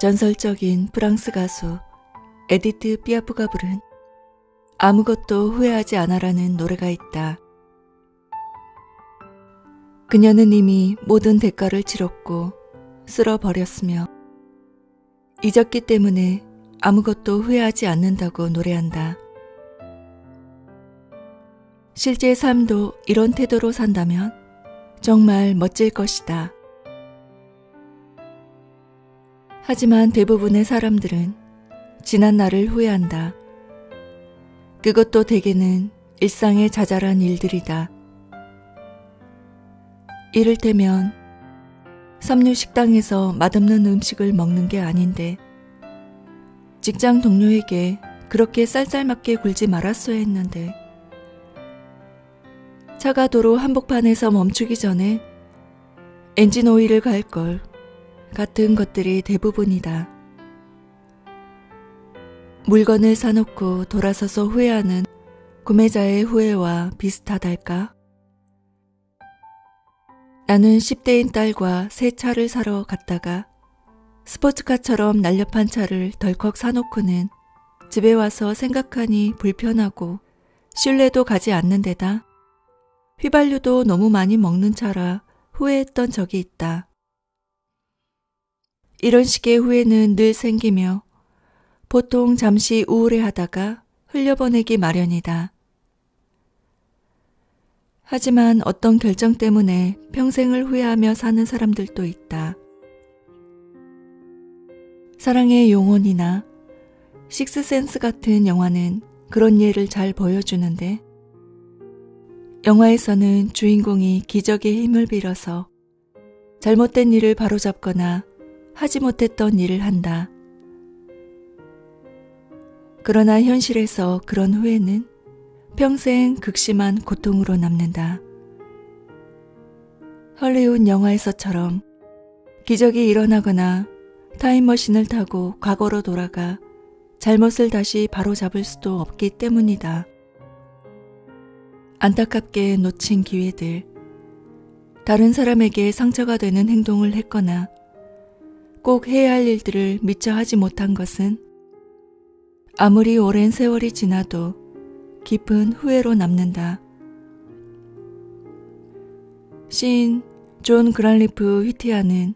전설적인 프랑스 가수 에디트 피아프가 부른 아무것도 후회하지 않아라는 노래가 있다. 그녀는 이미 모든 대가를 치렀고 쓸어버렸으며 잊었기 때문에 아무것도 후회하지 않는다고 노래한다. 실제 삶도 이런 태도로 산다면 정말 멋질 것이다. 하지만 대부분의 사람들은 지난 날을 후회한다. 그것도 대개는 일상의 자잘한 일들이다. 이를테면 삼류 식당에서 맛없는 음식을 먹는 게 아닌데 직장 동료에게 그렇게 쌀쌀맞게 굴지 말았어야 했는데 차가 도로 한복판에서 멈추기 전에 엔진 오일을 갈 걸 같은 것들이 대부분이다. 물건을 사놓고 돌아서서 후회하는 구매자의 후회와 비슷하달까? 나는 10대인 딸과 새 차를 사러 갔다가 스포츠카처럼 날렵한 차를 덜컥 사놓고는 집에 와서 생각하니 불편하고 신뢰도 가지 않는 데다 휘발유도 너무 많이 먹는 차라 후회했던 적이 있다. 이런 식의 후회는 늘 생기며 보통 잠시 우울해 하다가 흘려보내기 마련이다. 하지만 어떤 결정 때문에 평생을 후회하며 사는 사람들도 있다. 사랑의 용혼이나 식스센스 같은 영화는 그런 예를 잘 보여주는데, 영화에서는 주인공이 기적의 힘을 빌어서 잘못된 일을 바로잡거나 하지 못했던 일을 한다. 그러나 현실에서 그런 후회는 평생 극심한 고통으로 남는다. 헐리우드 영화에서처럼 기적이 일어나거나 타임머신을 타고 과거로 돌아가 잘못을 다시 바로잡을 수도 없기 때문이다. 안타깝게 놓친 기회들, 다른 사람에게 상처가 되는 행동을 했거나 꼭 해야 할 일들을 미처 하지 못한 것은 아무리 오랜 세월이 지나도 깊은 후회로 남는다. 시인 존 그란리프 휘티아는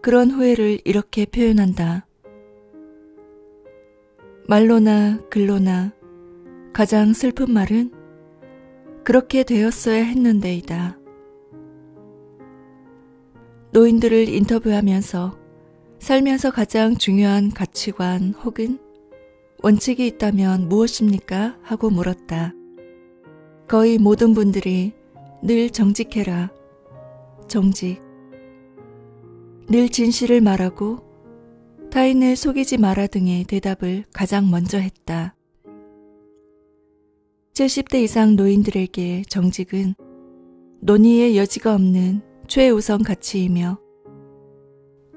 그런 후회를 이렇게 표현한다. 말로나 글로나 가장 슬픈 말은 그렇게 되었어야 했는데이다. 노인들을 인터뷰하면서 살면서 가장 중요한 가치관 혹은 원칙이 있다면 무엇입니까? 하고 물었다. 거의 모든 분들이 늘 정직해라. 정직. 늘 진실을 말하고 타인을 속이지 마라 등의 대답을 가장 먼저 했다. 70대 이상 노인들에게 정직은 논의의 여지가 없는 최우선 가치이며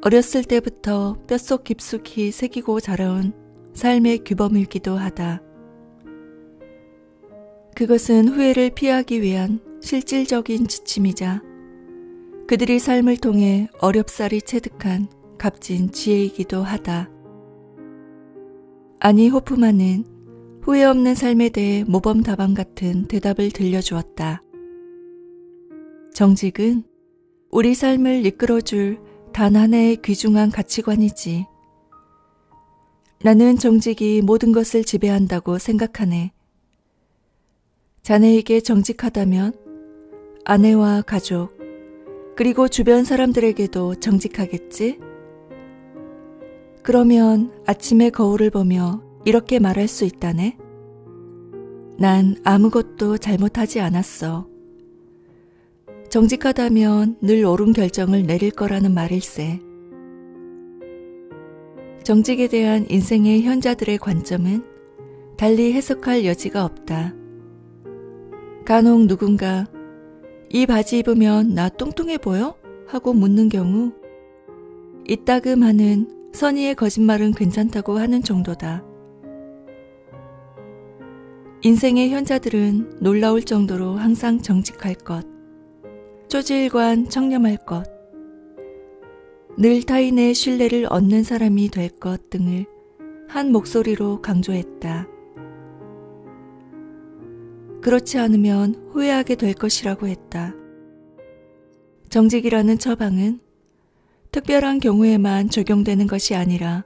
어렸을 때부터 뼛속 깊숙이 새기고 자라온 삶의 규범이기도 하다. 그것은 후회를 피하기 위한 실질적인 지침이자 그들이 삶을 통해 어렵사리 체득한 값진 지혜이기도 하다. 아니 호프만은 후회 없는 삶에 대해 모범 답안 같은 대답을 들려주었다. 정직은 우리 삶을 이끌어줄 단 하나의 귀중한 가치관이지. 나는 정직이 모든 것을 지배한다고 생각하네. 자네에게 정직하다면 아내와 가족, 그리고 주변 사람들에게도 정직하겠지? 그러면 아침에 거울을 보며 이렇게 말할 수 있다네? 난 아무것도 잘못하지 않았어. 정직하다면 늘 옳은 결정을 내릴 거라는 말일세. 정직에 대한 인생의 현자들의 관점은 달리 해석할 여지가 없다. 간혹 누군가 이 바지 입으면 나 뚱뚱해 보여? 하고 묻는 경우 이따금 하는 선의의 거짓말은 괜찮다고 하는 정도다. 인생의 현자들은 놀라울 정도로 항상 정직할 것, 쪼질관 청렴할 것. 늘 타인의 신뢰를 얻는 사람이 될 것 등을 한 목소리로 강조했다. 그렇지 않으면 후회하게 될 것이라고 했다. 정직이라는 처방은 특별한 경우에만 적용되는 것이 아니라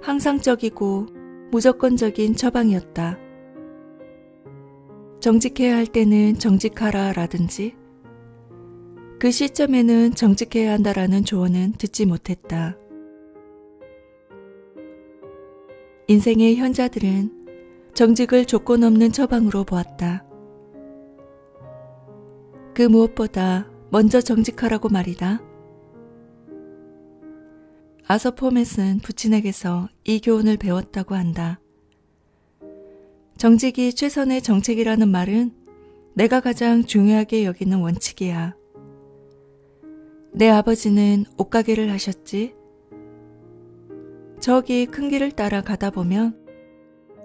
항상적이고 무조건적인 처방이었다. 정직해야 할 때는 정직하라 라든지 그 시점에는 정직해야 한다라는 조언은 듣지 못했다. 인생의 현자들은 정직을 조건 없는 처방으로 보았다. 그 무엇보다 먼저 정직하라고 말이다. 아서 포맷은 부친에게서 이 교훈을 배웠다고 한다. 정직이 최선의 정책이라는 말은 내가 가장 중요하게 여기는 원칙이야. 내 아버지는 옷가게를 하셨지. 저기 큰 길을 따라 가다 보면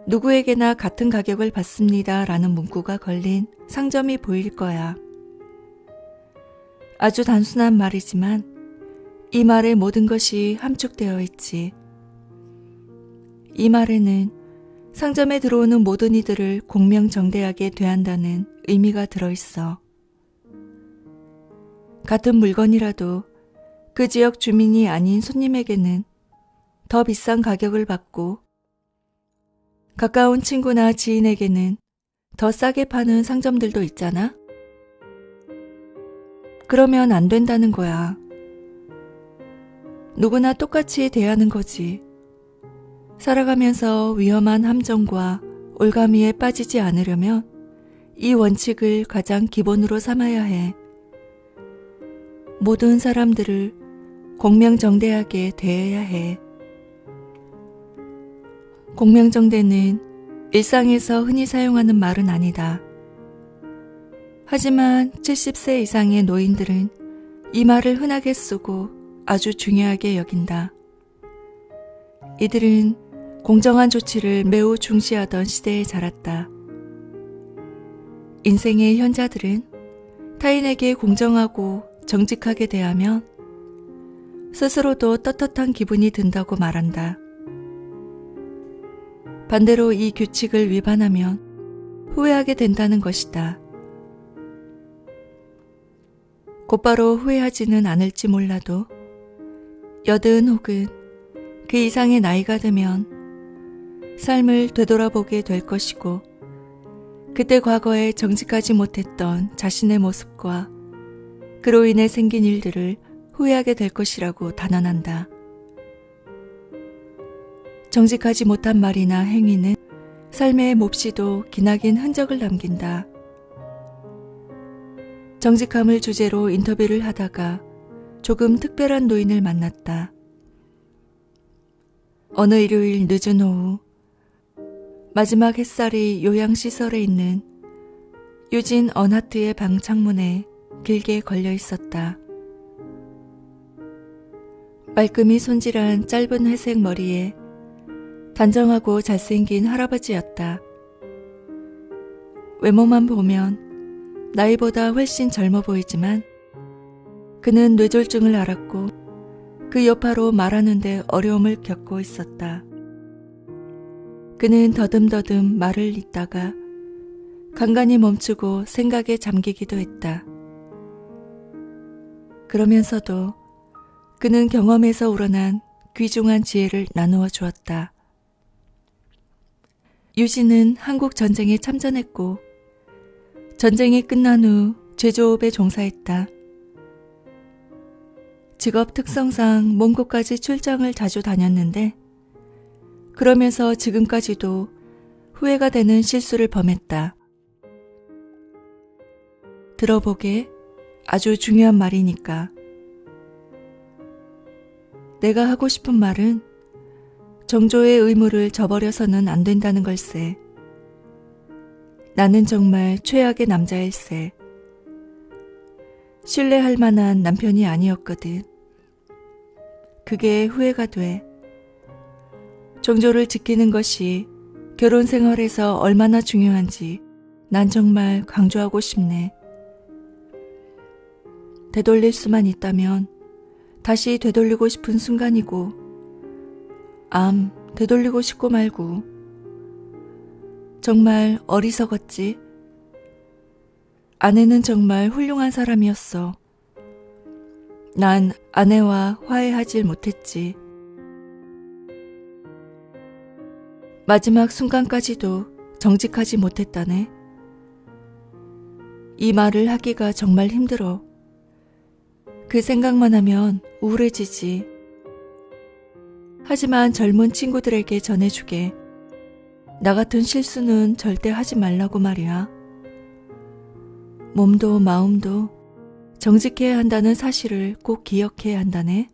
누구에게나 같은 가격을 받습니다 라는 문구가 걸린 상점이 보일 거야. 아주 단순한 말이지만 이 말에 모든 것이 함축되어 있지. 이 말에는 상점에 들어오는 모든 이들을 공명정대하게 대한다는 의미가 들어 있어. 같은 물건이라도 그 지역 주민이 아닌 손님에게는 더 비싼 가격을 받고 가까운 친구나 지인에게는 더 싸게 파는 상점들도 있잖아? 그러면 안 된다는 거야. 누구나 똑같이 대하는 거지. 살아가면서 위험한 함정과 올가미에 빠지지 않으려면 이 원칙을 가장 기본으로 삼아야 해. 모든 사람들을 공명정대하게 대해야 해. 공명정대는 일상에서 흔히 사용하는 말은 아니다. 하지만 70세 이상의 노인들은 이 말을 흔하게 쓰고 아주 중요하게 여긴다. 이들은 공정한 조치를 매우 중시하던 시대에 자랐다. 인생의 현자들은 타인에게 공정하고 정직하게 대하면 스스로도 떳떳한 기분이 든다고 말한다. 반대로 이 규칙을 위반하면 후회하게 된다는 것이다. 곧바로 후회하지는 않을지 몰라도 여든 혹은 그 이상의 나이가 되면 삶을 되돌아보게 될 것이고 그때 과거에 정직하지 못했던 자신의 모습과 그로 인해 생긴 일들을 후회하게 될 것이라고 단언한다. 정직하지 못한 말이나 행위는 삶의 몹시도 기나긴 흔적을 남긴다. 정직함을 주제로 인터뷰를 하다가 조금 특별한 노인을 만났다. 어느 일요일 늦은 오후, 마지막 햇살이 요양시설에 있는 유진 언하트의 방 창문에 길게 걸려 있었다. 말끔히 손질한 짧은 회색 머리에 단정하고 잘생긴 할아버지였다. 외모만 보면 나이보다 훨씬 젊어 보이지만 그는 뇌졸중을 앓았고 그 여파로 말하는데 어려움을 겪고 있었다. 그는 더듬더듬 말을 잇다가 간간히 멈추고 생각에 잠기기도 했다. 그러면서도 그는 경험에서 우러난 귀중한 지혜를 나누어 주었다. 유신은 한국 전쟁에 참전했고 전쟁이 끝난 후 제조업에 종사했다. 직업 특성상 먼 곳까지 출장을 자주 다녔는데 그러면서 지금까지도 후회가 되는 실수를 범했다. 들어보게 아주 중요한 말이니까. 내가 하고 싶은 말은 정조의 의무를 저버려서는 안 된다는 걸세. 나는 정말 최악의 남자일세. 신뢰할 만한 남편이 아니었거든. 그게 후회가 돼. 정조를 지키는 것이 결혼 생활에서 얼마나 중요한지 난 정말 강조하고 싶네. 되돌릴 수만 있다면 다시 되돌리고 싶은 순간이고, 암 되돌리고 싶고 말고, 정말 어리석었지. 아내는 정말 훌륭한 사람이었어. 난 아내와 화해하질 못했지. 마지막 순간까지도 정직하지 못했다네. 이 말을 하기가 정말 힘들어. 그 생각만 하면 우울해지지. 하지만 젊은 친구들에게 전해주게. 나 같은 실수는 절대 하지 말라고 말이야. 몸도 마음도 정직해야 한다는 사실을 꼭 기억해야 한다네.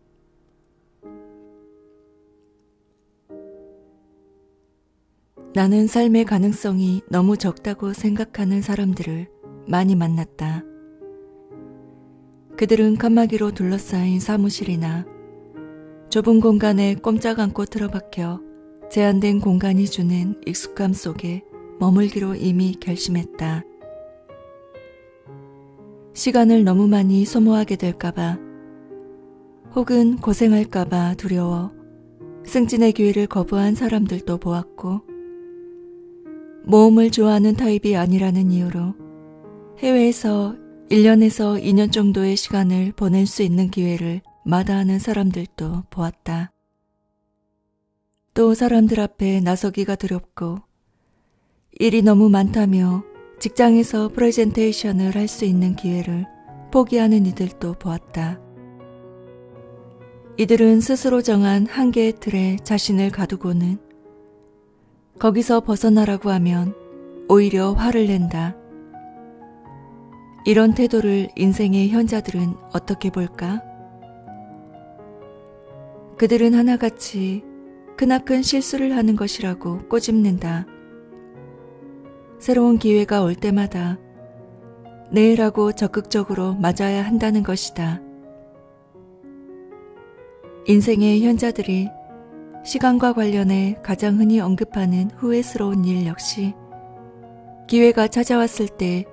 나는 삶의 가능성이 너무 적다고 생각하는 사람들을 많이 만났다. 그들은 칸막이로 둘러싸인 사무실이나 좁은 공간에 꼼짝 않고 틀어박혀 제한된 공간이 주는 익숙함 속에 머물기로 이미 결심했다. 시간을 너무 많이 소모하게 될까봐 혹은 고생할까봐 두려워 승진의 기회를 거부한 사람들도 보았고 모험을 좋아하는 타입이 아니라는 이유로 해외에서 1년에서 2년 정도의 시간을 보낼 수 있는 기회를 마다하는 사람들도 보았다. 또 사람들 앞에 나서기가 두렵고 일이 너무 많다며 직장에서 프레젠테이션을 할 수 있는 기회를 포기하는 이들도 보았다. 이들은 스스로 정한 한계의 틀에 자신을 가두고는 거기서 벗어나라고 하면 오히려 화를 낸다. 이런 태도를 인생의 현자들은 어떻게 볼까? 그들은 하나같이 크나큰 실수를 하는 것이라고 꼬집는다. 새로운 기회가 올 때마다 내일하고 적극적으로 맞아야 한다는 것이다. 인생의 현자들이 시간과 관련해 가장 흔히 언급하는 후회스러운 일 역시 기회가 찾아왔을 때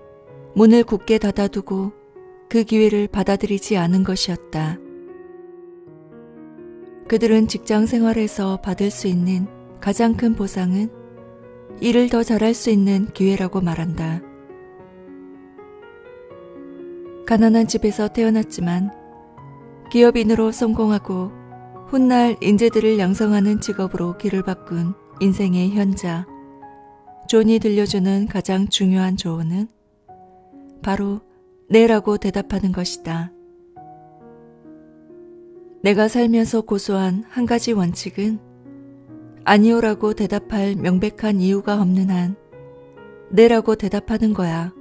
문을 굳게 닫아두고 그 기회를 받아들이지 않은 것이었다. 그들은 직장 생활에서 받을 수 있는 가장 큰 보상은 일을 더 잘할 수 있는 기회라고 말한다. 가난한 집에서 태어났지만 기업인으로 성공하고 훗날 인재들을 양성하는 직업으로 길을 바꾼 인생의 현자. 존이 들려주는 가장 중요한 조언은 바로 네라고 대답하는 것이다. 내가 살면서 고소한 한 가지 원칙은 아니오라고 대답할 명백한 이유가 없는 한 네라고 대답하는 거야.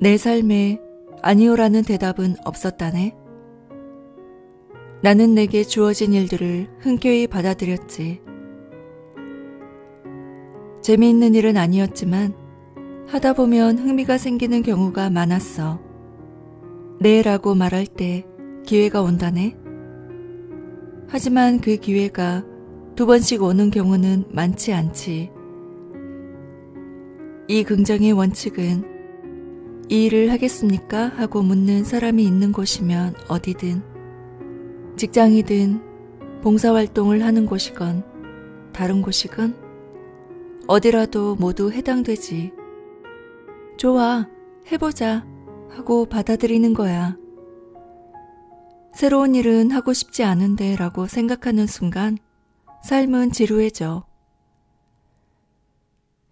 내 삶에 아니오라는 대답은 없었다네. 나는 내게 주어진 일들을 흔쾌히 받아들였지. 재미있는 일은 아니었지만 하다 보면 흥미가 생기는 경우가 많았어. 네 라고 말할 때 기회가 온다네. 하지만 그 기회가 두 번씩 오는 경우는 많지 않지. 이 긍정의 원칙은 이 일을 하겠습니까? 하고 묻는 사람이 있는 곳이면 어디든 직장이든 봉사활동을 하는 곳이건 다른 곳이건 어디라도 모두 해당되지. 좋아, 해보자 하고 받아들이는 거야. 새로운 일은 하고 싶지 않은데 라고 생각하는 순간 삶은 지루해져.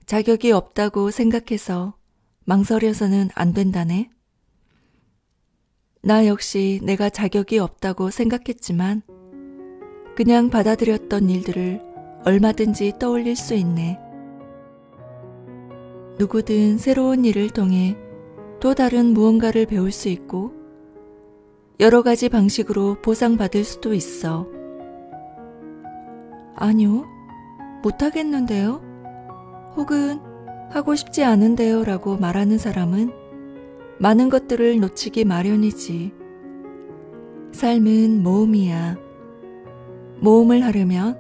자격이 없다고 생각해서 망설여서는 안 된다네. 나 역시 내가 자격이 없다고 생각했지만 그냥 받아들였던 일들을 얼마든지 떠올릴 수 있네. 누구든 새로운 일을 통해 또 다른 무언가를 배울 수 있고 여러 가지 방식으로 보상받을 수도 있어. 아니요, 못하겠는데요? 혹은 하고 싶지 않은데요 라고 말하는 사람은 많은 것들을 놓치기 마련이지. 삶은 모험이야. 모험을 하려면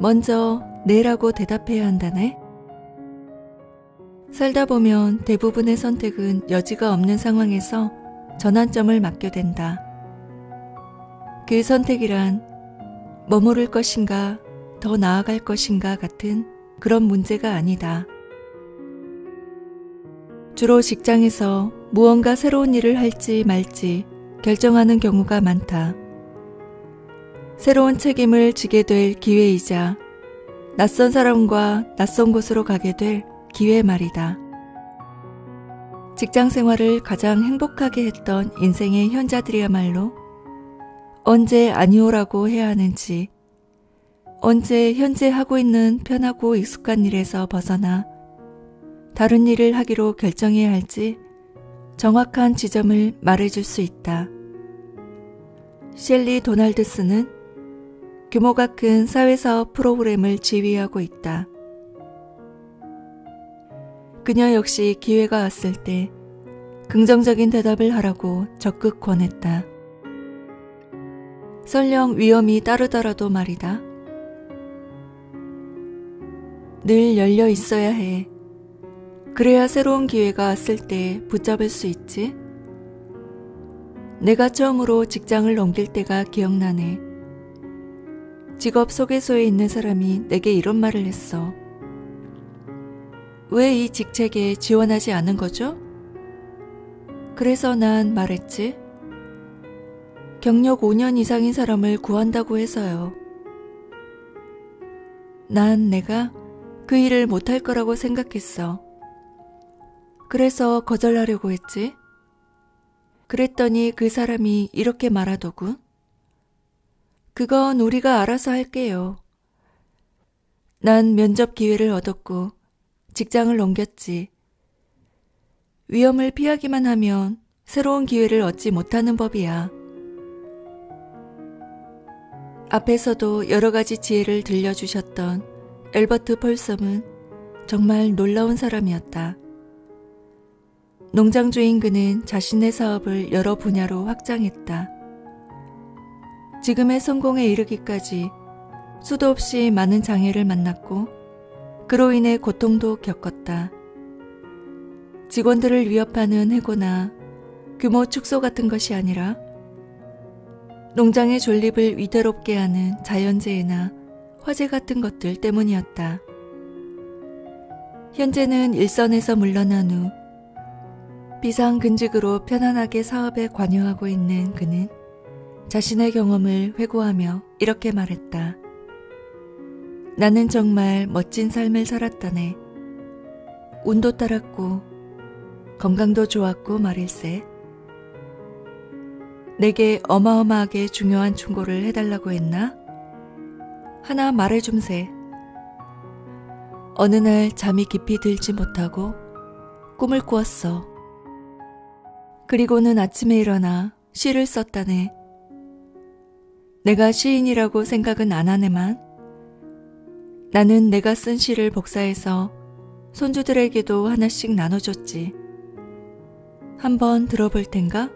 먼저 네라고 대답해야 한다네. 살다 보면 대부분의 선택은 여지가 없는 상황에서 전환점을 맞게 된다. 그 선택이란 머무를 것인가, 더 나아갈 것인가 같은 그런 문제가 아니다. 주로 직장에서 무언가 새로운 일을 할지 말지 결정하는 경우가 많다. 새로운 책임을 지게 될 기회이자 낯선 사람과 낯선 곳으로 가게 될 기회 말이다. 직장 생활을 가장 행복하게 했던 인생의 현자들이야말로 언제 아니오라고 해야 하는지, 언제 현재 하고 있는 편하고 익숙한 일에서 벗어나 다른 일을 하기로 결정해야 할지 정확한 지점을 말해줄 수 있다. 셸리 도날드스는 규모가 큰 사회사업 프로그램을 지휘하고 있다. 그녀 역시 기회가 왔을 때 긍정적인 대답을 하라고 적극 권했다. 설령 위험이 따르더라도 말이다. 늘 열려 있어야 해. 그래야 새로운 기회가 왔을 때 붙잡을 수 있지. 내가 처음으로 직장을 옮길 때가 기억나네. 직업 소개소에 있는 사람이 내게 이런 말을 했어. 왜 이 직책에 지원하지 않은 거죠? 그래서 난 말했지. 경력 5년 이상인 사람을 구한다고 해서요. 난 내가 그 일을 못할 거라고 생각했어. 그래서 거절하려고 했지. 그랬더니 그 사람이 이렇게 말하더군. 그건 우리가 알아서 할게요. 난 면접 기회를 얻었고 직장을 옮겼지. 위험을 피하기만 하면 새로운 기회를 얻지 못하는 법이야. 앞에서도 여러 가지 지혜를 들려주셨던 엘버트 폴섬은 정말 놀라운 사람이었다. 농장 주인 그는 자신의 사업을 여러 분야로 확장했다. 지금의 성공에 이르기까지 수도 없이 많은 장애를 만났고 그로 인해 고통도 겪었다. 직원들을 위협하는 해고나 규모 축소 같은 것이 아니라 농장의 존립을 위태롭게 하는 자연재해나 화재 같은 것들 때문이었다. 현재는 일선에서 물러난 후 비상근직으로 편안하게 사업에 관여하고 있는 그는 자신의 경험을 회고하며 이렇게 말했다. 나는 정말 멋진 삶을 살았다네. 운도 따랐고 건강도 좋았고 말일세. 내게 어마어마하게 중요한 충고를 해달라고 했나? 하나 말해줌세. 어느 날 잠이 깊이 들지 못하고 꿈을 꾸었어. 그리고는 아침에 일어나 시를 썼다네. 내가 시인이라고 생각은 안 하네만. 나는 내가 쓴 시를 복사해서 손주들에게도 하나씩 나눠줬지. 한번 들어볼 텐가?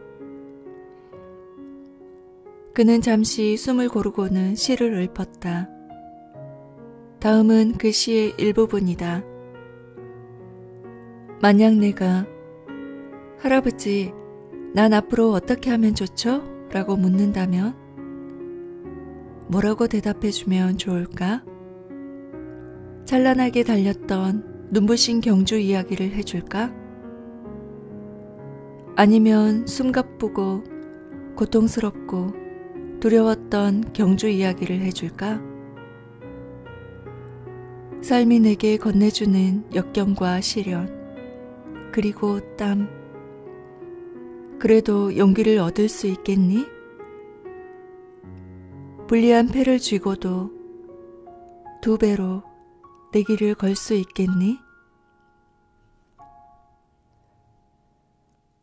그는 잠시 숨을 고르고는 시를 읊었다. 다음은 그 시의 일부분이다. 만약 내가 할아버지, 난 앞으로 어떻게 하면 좋죠? 라고 묻는다면 뭐라고 대답해주면 좋을까? 찬란하게 달렸던 눈부신 경주 이야기를 해줄까? 아니면 숨가쁘고 고통스럽고 두려웠던 경주 이야기를 해줄까? 삶이 내게 건네주는 역경과 시련, 그리고 땀. 그래도 용기를 얻을 수 있겠니? 불리한 패를 쥐고도 두 배로 내 길을 걸수 있겠니?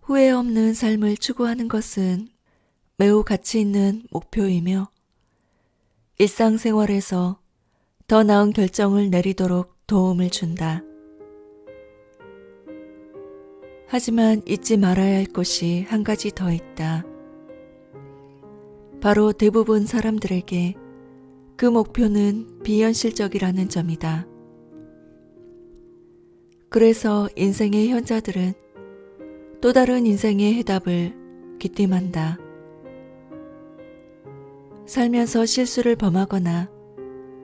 후회 없는 삶을 추구하는 것은 매우 가치 있는 목표이며 일상생활에서 더 나은 결정을 내리도록 도움을 준다. 하지만 잊지 말아야 할 것이 한 가지 더 있다. 바로 대부분 사람들에게 그 목표는 비현실적이라는 점이다. 그래서 인생의 현자들은 또 다른 인생의 해답을 귀띔한다. 살면서 실수를 범하거나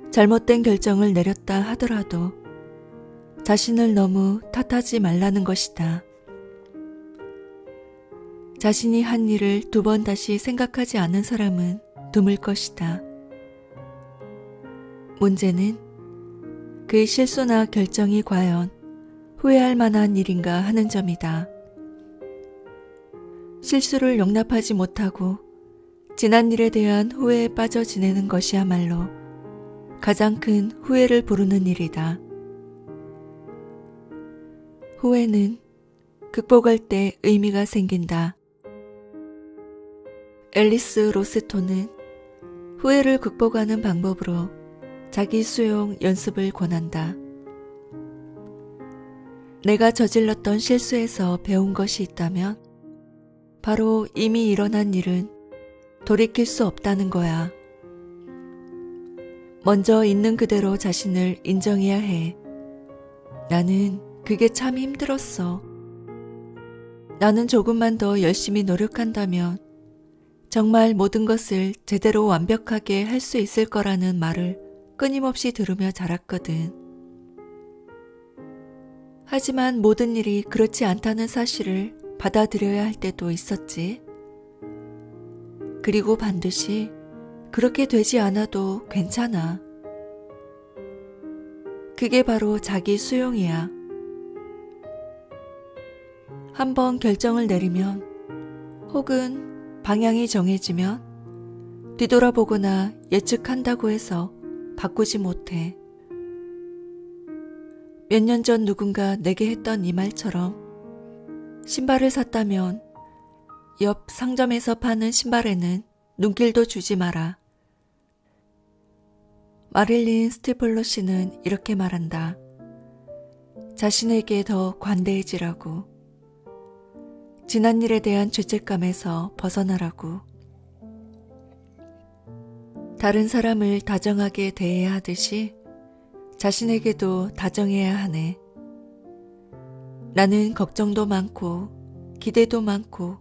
잘못된 결정을 내렸다 하더라도 자신을 너무 탓하지 말라는 것이다. 자신이 한 일을 두 번 다시 생각하지 않은 사람은 드물 것이다. 문제는 그 실수나 결정이 과연 후회할 만한 일인가 하는 점이다. 실수를 용납하지 못하고 지난 일에 대한 후회에 빠져 지내는 것이야말로 가장 큰 후회를 부르는 일이다. 후회는 극복할 때 의미가 생긴다. 앨리스 로스토는 후회를 극복하는 방법으로 자기 수용 연습을 권한다. 내가 저질렀던 실수에서 배운 것이 있다면 바로 이미 일어난 일은 돌이킬 수 없다는 거야. 먼저 있는 그대로 자신을 인정해야 해. 나는 그게 참 힘들었어. 나는 조금만 더 열심히 노력한다면 정말 모든 것을 제대로 완벽하게 할 수 있을 거라는 말을 끊임없이 들으며 자랐거든. 하지만 모든 일이 그렇지 않다는 사실을 받아들여야 할 때도 있었지. 그리고 반드시 그렇게 되지 않아도 괜찮아. 그게 바로 자기 수용이야. 한번 결정을 내리면 혹은 방향이 정해지면 뒤돌아보거나 예측한다고 해서 바꾸지 못해. 몇 년 전 누군가 내게 했던 이 말처럼 신발을 샀다면 옆 상점에서 파는 신발에는 눈길도 주지 마라. 마릴린 스티플러 씨는 이렇게 말한다. 자신에게 더 관대해지라고. 지난 일에 대한 죄책감에서 벗어나라고. 다른 사람을 다정하게 대해야 하듯이 자신에게도 다정해야 하네. 나는 걱정도 많고 기대도 많고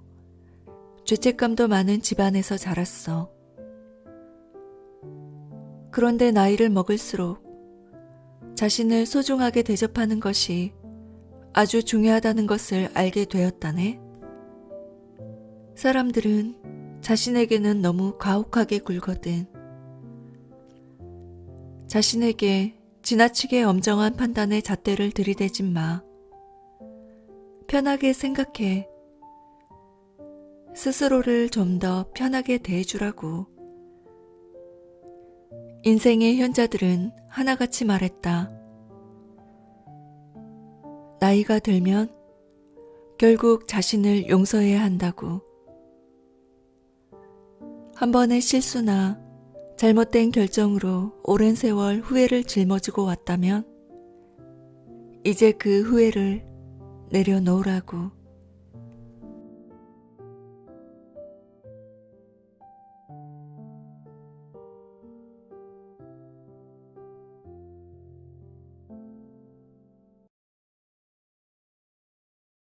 죄책감도 많은 집안에서 자랐어. 그런데 나이를 먹을수록 자신을 소중하게 대접하는 것이 아주 중요하다는 것을 알게 되었다네. 사람들은 자신에게는 너무 가혹하게 굴거든. 자신에게 지나치게 엄정한 판단의 잣대를 들이대진 마. 편하게 생각해. 스스로를 좀 더 편하게 대해주라고. 인생의 현자들은 하나같이 말했다. 나이가 들면 결국 자신을 용서해야 한다고. 한 번의 실수나 잘못된 결정으로 오랜 세월 후회를 짊어지고 왔다면 이제 그 후회를 내려놓으라고.